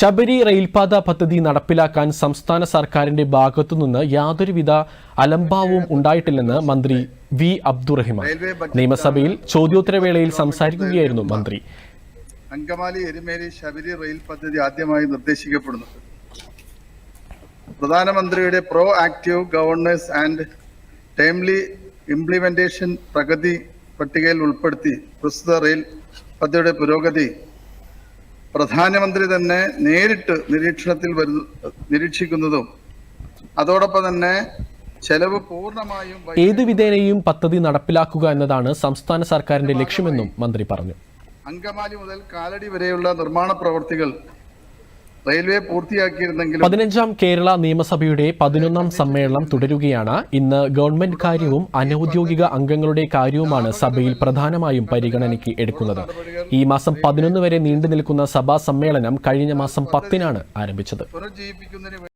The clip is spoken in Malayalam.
ശബരി റെയിൽപാത പദ്ധതി നടപ്പിലാക്കാൻ സംസ്ഥാന സർക്കാരിന്റെ ഭാഗത്തുനിന്ന് യാതൊരുവിധ അലംഭാവവും ഉണ്ടായിട്ടില്ലെന്ന് മന്ത്രി വി അബ്ദുറഹിമാൻ. നിയമസഭയിൽ ചോദ്യോത്തരവേളയിൽ സംസാരിക്കുകയായിരുന്നു മന്ത്രി. അങ്കമാലി എരുമേലി ശബരി റെയിൽ പദ്ധതി ആദ്യമായി നിർദ്ദേശിക്കപ്പെടുന്നു. പ്രധാനമന്ത്രിയുടെ proactive governance and timely implementation Pragati പട്ടികയിൽ ഉൾപ്പെടുത്തി പ്രസ്തുത റെയിൽ പദ്ധതിയുടെ പുരോഗതി പ്രധാനമന്ത്രി തന്നെ നേരിട്ട് നിരീക്ഷണത്തിൽ വരു നിരീക്ഷിക്കുന്നതും അതോടൊപ്പം തന്നെ ചെലവ് പൂർണമായും ഏത് വിധേനയും പദ്ധതി നടപ്പിലാക്കുക എന്നതാണ് സംസ്ഥാന സർക്കാരിന്റെ ലക്ഷ്യമെന്നും മന്ത്രി പറഞ്ഞു. അങ്കമാലി മുതൽ കാലടി വരെയുള്ള നിർമ്മാണ പ്രവർത്തികൾ റെയിൽവേ പൂർത്തിയാക്കിയിരുന്നെങ്കിലും പതിനഞ്ചാം കേരള നിയമസഭയുടെ പതിനൊന്നാം സമ്മേളനം തുടരുകയാണ്. ഇന്ന് ഗവൺമെന്റ് കാര്യവും അനൌദ്യോഗിക അംഗങ്ങളുടെ കാര്യവുമാണ് സഭയിൽ പ്രധാനമായും പരിഗണനയ്ക്ക് എടുക്കുന്നത്. ഈ മാസം പതിനൊന്ന് വരെ നീണ്ടു നിൽക്കുന്ന സഭാ സമ്മേളനം കഴിഞ്ഞ മാസം പത്തിനാണ് ആരംഭിച്ചത്.